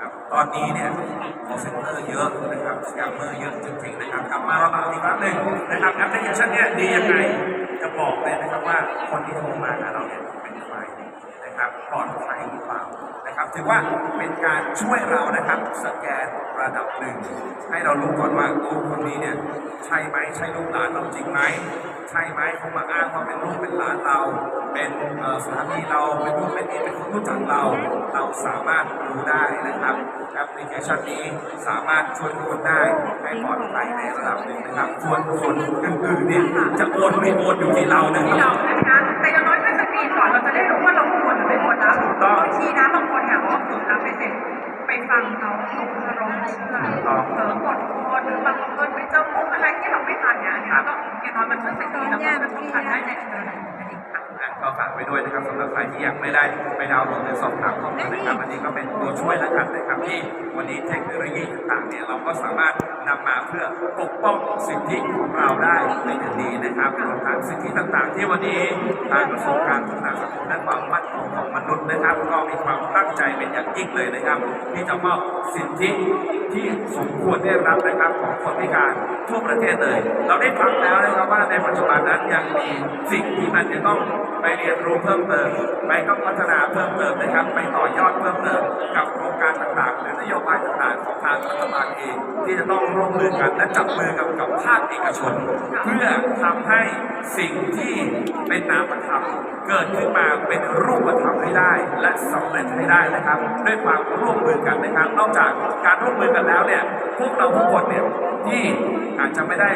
ครับตอนนี้เนี่ยคอเซ็นเตอร์เยอะนะครับสแกมเมอร์เยอะจริงๆนะครับกลับมาเรามาอีกครั้งหนึ่งนะครับแอปพลิเคชันเนี่ยดียังไงจะบอกเลยนะครับว่าคนที่โทรมาหาเราเนี่ยเป็นใครนะครับปลอดภัยหรือเปล่านะครับถือว่าเป็นการช่วยเรานะครับสแกนระดับหนึ่งให้เรารู้ก่อนว่าโอ้คนนี้เนี่ยใช่ไหมใช่ลูกหลานเราจริงไหมใช่ไหมเขามาอ้างว่าเป็นลูกเป็นหลานเรา สามีเราเป็นลูกเป็นเมียเป็นคนรู้จักเรา เราสามารถดูได้นะครับแอปพลิเคชันนี้สามารถช่วยทุกคนได้ให้ปลอดภัยในระดับหนึ่งนะครับส่วนคนอื่นๆเนี่ยจะโอนไม่โอนอยู่ที่เรานะคที่รัเราบนะคะแต่อย่างน้อยถ้าสกรีนก่อนเราจะได้รู้ว่าเราควรหรือไม่ควรนะถูกต้อง บางทีนะบางคนเนี่ยเขาถูกรับไปเสร็จไปฟังเขาถูกอารมณ์เชื่อถูกต้องเผลอกดโอนหรือบางคนไปเจอมุกอะไรที่เราไม่ทันเนี่ยอันนี้ก็อย่างน้อยมันช่วยสกรีนแล้วก็ช่วยป้องกันได้ในระดับหนึ่งนั่นเองค่ะอะ ก็ฝากไปด้วยนะครับสำหรับใครที่ยังไม่ได้ไปดาวน์โหลดหรือสอบถามข้อมูลนะครับอันนี้ก็เป็นตัวช่วยแล้วกันนะครับที่วันนี้เทคโนโลยีต่างๆเนี่ยเราก็สามารถนำมาเพื่อปกป้องสิทธิของเราได้ในทันทีนะครับรวมทั้งสิทธิต่างๆ ที่วันนี้ทางกระทรวงการพัฒนาสังคมและความมั่นคงของมนุษย์นะครับ ก็มีความ ใจเป็นอย่างยิ่งเลยนะครับ ที่จะมอบสิทธิที่สมควรได้รับนะครับของคนพิการทั่วประเทศเลย เราได้ฟังแล้วนะครับว่าในปัจจุบันนั้นยังมีสิ่งที่มันจะต้องไปเรียนรู้เพิ่มเติมไปต้องพัฒนาเพิ่มเติมนะครับ ไปต่อยอดเพิ่มเติมกับโครงการต่างๆหรือนโยบายต่างๆของทางรัฐบาลเองที่จะต้องร่วมมือกันและจับมือกับกับภาคเอกชน เพื่อทำให้สิ่งที่เป็นนามธรรมเกิดขึ้นมา ร็จให้ได้นะครับ ด้วยความร่วมมือกันนะครับ นอกจากการร่วมมือกันแล้วเนี่ยพวกเราทุกคนเนี่ยที่อาจจะไม่ได้